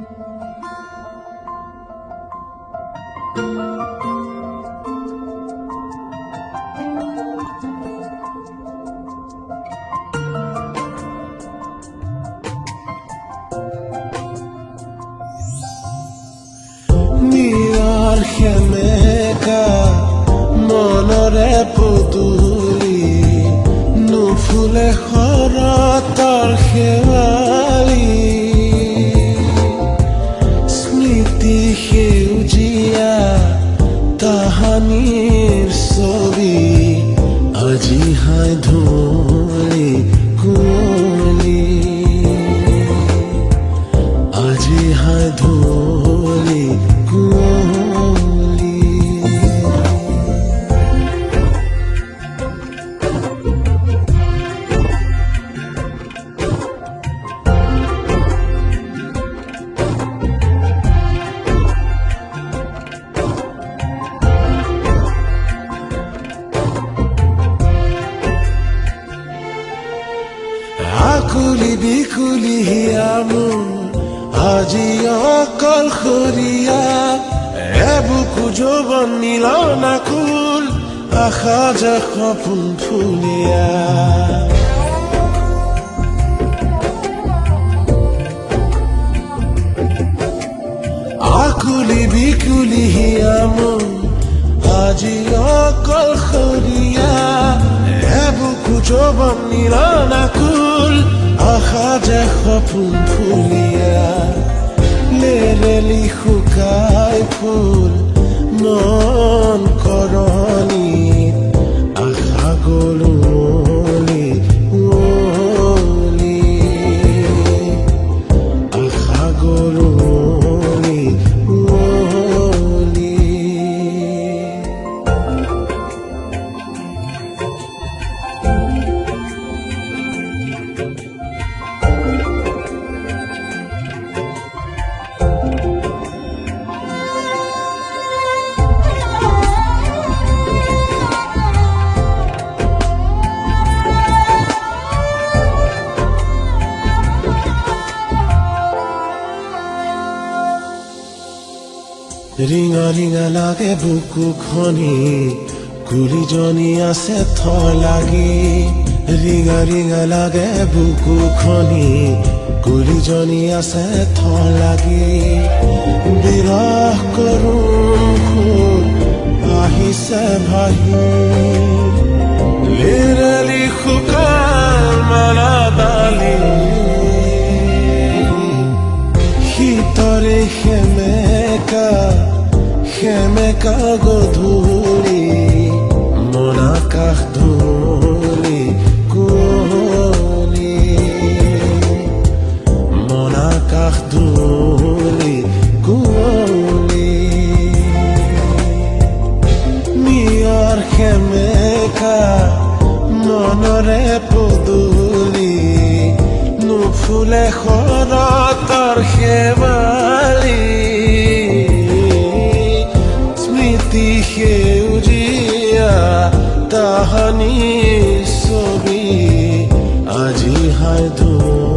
Μη γόρια, Μεκά, μόνο το Τούρι, νοφούλε. ধরে কোলে আজি হাত ধরে কোলে আকুলি বিকুলি হিয়ামু আজি অকল খৰিয়া এবুকু যৌৱন নীল নাকুল আশা যে সপোন ফুলিয়া। আকুলি বিকুলি হিয়ামু আজি অকল খৰিয়া এবুকু যৌৱন নীল নাকুল সপোন ফুলিয়া লেৰেলি শুকাই ফুল মন ৰিঙা ৰিঙা লাগে বুকুখনি কুলিজনী আছে থ লাগি। ৰিঙা ৰিঙা লাগে বুকুখনি কুলিজনী আছে থ লাগি। বিৰহ কৰোঁ আহিছে ভাহি। লেৰেলি শুকান মালা ডালি শীতৰে সেমেকা সেমেকা গধূলি মন আকাশ ধূলি কুঁৱলী মন আকাশ ধূলি কুঁৱলী নিয়ৰ সেমেকা মনৰে পদূলি, নুফুলে শৰতৰ শেৱালি তাহানি ছবি। আজি হায় ধূলি